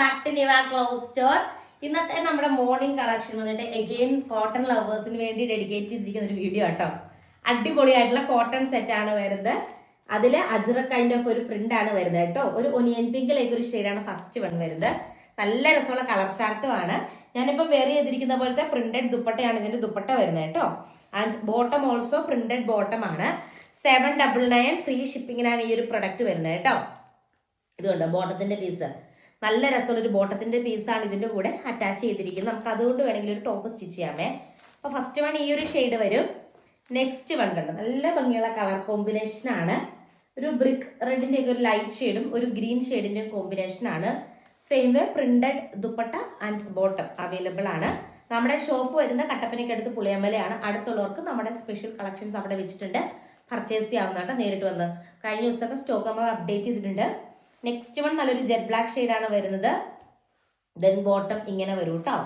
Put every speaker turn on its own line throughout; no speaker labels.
Back to Niva clothes store ഇന്നത്തെ നമ്മുടെ morning collection വന്നിട്ട് എഗെയിൻ കോട്ടൺ ലവേഴ്സിന് വേണ്ടി ഡെഡിക്കേറ്റ് ചെയ്തിരിക്കുന്ന ഒരു വീഡിയോ കേട്ടോ അടിപൊളിയായിട്ടുള്ള കോട്ടൺ സെറ്റ് ആണ് വരുന്നത്. അതിൽ അജ്ര കൈൻഡ് ഓഫ് ഒരു പ്രിന്റ് ആണ് വരുന്നത് കേട്ടോ. ഒരു ഒനിയൻ പിങ്കിലേക്ക് ഒരു ഷെയ്ഡാണ് ഫസ്റ്റ് വൺ വരുന്നത്. നല്ല രസമുള്ള കളർ ചാർട്ടും ആണ് ഞാനിപ്പോൾ വെയർ ചെയ്തിരിക്കുന്ന പോലത്തെ പ്രിന്റഡ് ദുപ്പട്ടയാണ് ഇതിന്റെ ദുപ്പട്ട വരുന്നത് കേട്ടോ. And bottom also printed bottom ആണ്. സെവൻ ഡബിൾ നയൻ ഫ്രീ ഷിപ്പിങ്ങിനാണ് ഈ ഒരു പ്രൊഡക്റ്റ് വരുന്നത് കേട്ടോ. ഇതുകൊണ്ട് ബോട്ടത്തിന്റെ പീസ് നല്ല രസമുള്ള ഒരു ബോട്ടത്തിന്റെ പീസാണ് ഇതിന്റെ കൂടെ അറ്റാച്ച് ചെയ്തിരിക്കുന്നത്. നമുക്ക് അതുകൊണ്ട് വേണമെങ്കിൽ ഒരു ടോപ്പ് സ്റ്റിച്ച് ചെയ്യാമേ. അപ്പൊ ഫസ്റ്റ് വൺ ഈ ഒരു ഷെയ്ഡ് വരും. നെക്സ്റ്റ് വൺ കണ്ടു? നല്ല ഭംഗിയുള്ള കളർ കോമ്പിനേഷൻ ആണ്. ഒരു ബ്രിക്ക് റെഡിന്റെ ഒരു ലൈറ്റ് ഷെയ്ഡും ഒരു ഗ്രീൻ ഷെയ്ഡിന്റെ കോമ്പിനേഷൻ ആണ്. Same printed dupatta and bottom available ആണ്. നമ്മുടെ ഷോപ്പ് വരുന്ന കട്ടപ്പനയ്ക്കടുത്ത് പുളിയമ്മലയാണ് അടുത്തുള്ളവർക്ക് നമ്മുടെ സ്പെഷ്യൽ കളക്ഷൻസ് അവിടെ വെച്ചിട്ടുണ്ട്. പർച്ചേസ് ചെയ്യാവുന്നതാണ് നേരിട്ട് വന്ന്. കഴിഞ്ഞ ദിവസമൊക്കെ സ്റ്റോക്ക് നമ്മൾ അപ്ഡേറ്റ് ചെയ്തിട്ടുണ്ട്. നെക്സ്റ്റ് വൺ നല്ലൊരു ജെറ്റ് ബ്ലാക്ക് ആണ് വരുന്നത്. ദെൻ ബോട്ടം ഇങ്ങനെ വരും കേട്ടോ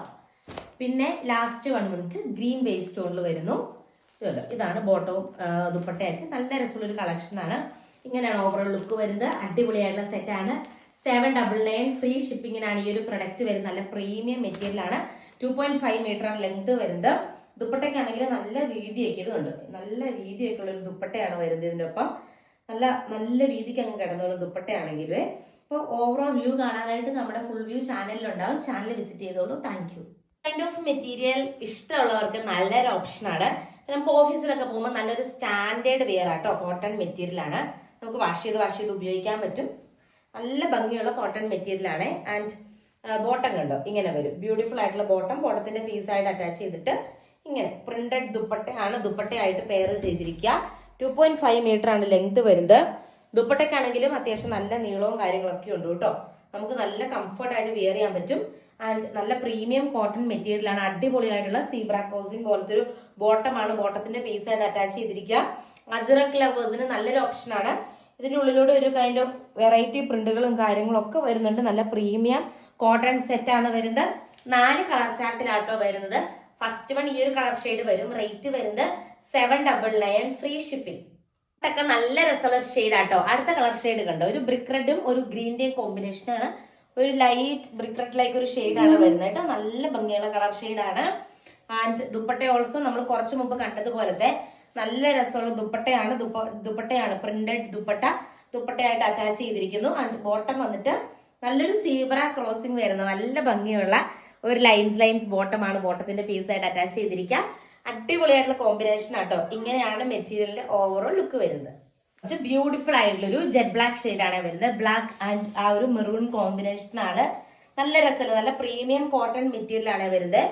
പിന്നെ ലാസ്റ്റ് വൺ വന്നിട്ട് ഗ്രീൻ ബേസ് സ്റ്റോണിൽ വരുന്നു. ഇതാണ് ബോട്ടവും ദുപ്പട്ടയൊക്കെ. നല്ല രസമുള്ള ഒരു കളക്ഷൻ ആണ്. ഇങ്ങനെയാണ് ഓവറോൾ ലുക്ക് വരുന്നത്. അടിപൊളിയായിട്ടുള്ള സെറ്റ് ആണ്. സെവൻ ഡബിൾ നയൻ ഫ്രീ ഷിപ്പിങ്ങിനാണ് ഈ ഒരു പ്രൊഡക്റ്റ് വരുന്നത്. നല്ല പ്രീമിയം മെറ്റീരിയലാണ് ടു പോയിന്റ് ഫൈവ് മീറ്റർ ആണ് ലെങ്ത് വരുന്നത്. ദുപ്പട്ടയ്ക്കാണെങ്കിൽ നല്ല വീതിയൊക്കെ ഇതുണ്ട്. നല്ല വീതിയൊക്കെ ഉള്ള ഒരു ദുപ്പട്ടയാണ് വരുന്നത് ഇതിന്റെ ഒപ്പം. നല്ല നല്ല രീതിക്ക് അങ്ങ് കിടന്നോളും ദുപ്പട്ടയാണെങ്കിലേ. ഇപ്പോൾ ഓവറോൾ വ്യൂ കാണാനായിട്ട് നമ്മുടെ ഫുൾ വ്യൂ ചാനലിലുണ്ടാവും ചാനൽ വിസിറ്റ് ചെയ്തോളൂ. Thank you kind of material ഇഷ്ടമുള്ളവർക്ക് നല്ലൊരു ആണ്. നമുക്ക് ഓഫീസിലൊക്കെ പോകുമ്പോൾ നല്ലൊരു സ്റ്റാൻഡേർഡ് വെയർ ആട്ടോ. കോട്ടൺ മെറ്റീരിയൽ ആണ്. നമുക്ക് വാഷ് ചെയ്ത് വാഷ് ചെയ്ത് ഉപയോഗിക്കാൻ പറ്റും. നല്ല ഭംഗിയുള്ള കോട്ടൺ മെറ്റീരിയൽ ആണ്. ആൻഡ് ബോട്ടം കണ്ടോ? ഇങ്ങനെ വരും. ബ്യൂട്ടിഫുൾ ആയിട്ടുള്ള ബോട്ടം ബോട്ടത്തിന്റെ പീസായിട്ട് അറ്റാച്ച് ചെയ്തിട്ട് ഇങ്ങനെ പ്രിന്റഡ് ദുപ്പട്ടയാണ് ദുപ്പട്ടയായിട്ട് പെയർ ചെയ്തിരിക്കുക. ടു പോയിന്റ് ഫൈവ് മീറ്റർ ആണ് ലെങ്ത് വരുന്നത്. ദുപ്പട്ടയ്ക്കാണെങ്കിലും അത്യാവശ്യം നല്ല നീളവും കാര്യങ്ങളൊക്കെ ഉണ്ട് കേട്ടോ. നമുക്ക് നല്ല കംഫർട്ട് ആയിട്ട് വെയർ ചെയ്യാൻ പറ്റും. ആൻഡ് നല്ല പ്രീമിയം കോട്ടൺ മെറ്റീരിയൽ ആണ്. അടിപൊളിയായിട്ടുള്ള സീബ്ര ക്രോസിംഗ് പോലത്തെ ഒരു ബോട്ടമാണ് ബോട്ടത്തിന്റെ പീസായിട്ട് അറ്റാച്ച് ചെയ്തിരിക്കുക. അജറക് ലവേഴ്സിന് നല്ലൊരു ഓപ്ഷനാണ് ഇതിന്റെ ഉള്ളിലൂടെ ഒരു കൈൻഡ് ഓഫ് വെറൈറ്റി പ്രിന്റുകളും കാര്യങ്ങളും ഒക്കെ വരുന്നുണ്ട്. നല്ല പ്രീമിയം കോട്ടൺ സെറ്റ് ആണ് വരുന്നത്. നാല് കളർ ചാർട്ടിലാട്ടോ വരുന്നത്. ഫസ്റ്റ് വൺ ഈ ഒരു കളർ ഷെയ്ഡ് വരും. റേറ്റ് വരുന്നത് seven double nine free shipping ഇതൊക്കെ നല്ല രസമുള്ള ഷെയ്ഡ് ആട്ടോ. അടുത്ത കളർ ഷെയ്ഡ് കണ്ടോ? ഒരു ബ്രിക്ക് റെഡും ഒരു ഗ്രീന്റെയും കോമ്പിനേഷൻ ആണ്. ഒരു ലൈറ്റ് ബ്രിക്ക് റെഡ് ലൈക്ക് ഒരു ഷെയ്ഡ് ആണ് വരുന്നത് കേട്ടോ. നല്ല ഭംഗിയുള്ള കളർ ഷെയ്ഡ് ആണ്. ആൻഡ് ദുപ്പട്ട ഓൾസോ നമ്മൾ കുറച്ചു മുമ്പ് കണ്ടതുപോലത്തെ നല്ല രസമുള്ള ദുപ്പട്ടയാണ്. ദുപ്പട്ടയാണ്. പ്രിന്റഡ് ദുപ്പട്ട. ദുപ്പട്ടയായിട്ട് അറ്റാച്ച് ചെയ്തിരിക്കുന്നു. ആൻഡ് ബോട്ടം വന്നിട്ട് നല്ലൊരു സീബ്ര ക്രോസിംഗ് വരുന്ന നല്ല ഭംഗിയുള്ള ഒരു ലൈൻസ് ലൈൻസ് ബോട്ടമാണ് ബോട്ടത്തിന്റെ പീസായിട്ട് അറ്റാച്ച് ചെയ്തിരിക്കുക. അടിപൊളിയായിട്ടുള്ള കോമ്പിനേഷൻ ആട്ടോ. ഇങ്ങനെയാണ് മെറ്റീരിയലിന്റെ ഓവറോൾ ലുക്ക് വരുന്നത്. ബ്യൂട്ടിഫുൾ ആയിട്ടുള്ള ഒരു ജെറ്റ് ബ്ലാക്ക് ഷെയ്ഡ് ആണ് വരുന്നത്. ബ്ലാക്ക് ആൻഡ് ആ ഒരു മെറൂൺ കോമ്പിനേഷൻ ആണ്. നല്ല രസമുള്ള നല്ല പ്രീമിയം കോട്ടൺ മെറ്റീരിയൽ ആണ് വരുന്നത്.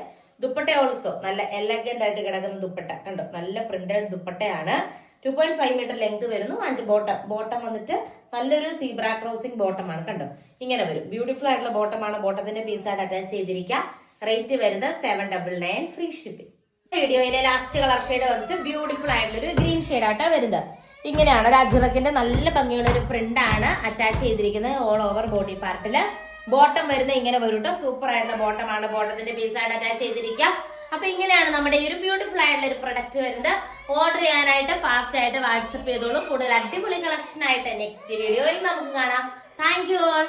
ദുപ്പട്ട ഓൾസോ നല്ല എലഗന്റ് ആയിട്ട് കിടക്കുന്ന ദുപ്പട്ട. കണ്ടോ? നല്ല പ്രിന്റഡ് ദുപ്പട്ടയാണ്. Two point five metre length വരുന്നു. ആൻഡ് ബോട്ടം ബോട്ടം വന്നിട്ട് നല്ലൊരു സീബ്ര ക്രോസിംഗ് ബോട്ടം ആണ്. കണ്ടോ? ഇങ്ങനെ വരും. ബ്യൂട്ടിഫുൾ ആയിട്ടുള്ള ബോട്ടമാണ് ബോട്ടത്തിന്റെ പീസായിട്ട് അറ്റാച്ച് ചെയ്തിരിക്കുക. റേറ്റ് വരുന്നത് seven double nine free shipping വീഡിയോയിലെ ലാസ്റ്റ് കളർ ഷെയ്ഡ് വന്നിട്ട് ബ്യൂട്ടിഫുൾ ആയിട്ടുള്ള ഒരു ഗ്രീൻ ഷെയ്ഡ് ആട്ടോ വരുന്നത്. ഇങ്ങനെയാണ് ഒരു നല്ല ഭംഗിയുള്ള ഒരു പ്രിന്റ് ആണ് അറ്റാച്ച് ചെയ്തിരിക്കുന്നത് ഓൾ ഓവർ ബോഡി പാർട്ടിൽ ബോട്ടം വരുന്ന ഇങ്ങനെ വരും സൂപ്പർ ആയിട്ടുള്ള ബോട്ടം ആണ്. ബോട്ടത്തിന്റെ പീസായിട്ട് അറ്റാച്ച് ചെയ്തിരിക്കുക. അപ്പൊ ഇങ്ങനെയാണ് നമ്മുടെ ഈ ഒരു ബ്യൂട്ടിഫുൾ ആയിട്ടുള്ള ഒരു പ്രൊഡക്റ്റ് വരുന്നത്. ഓർഡർ ചെയ്യാനായിട്ട് ഫാസ്റ്റ് ആയിട്ട് വാട്സപ്പ് ചെയ്തോളൂ. കൂടുതൽ അടിപൊളി കളക്ഷൻ ആയിട്ട് നെക്സ്റ്റ് വീഡിയോയിൽ നമുക്ക് കാണാം. Thank you all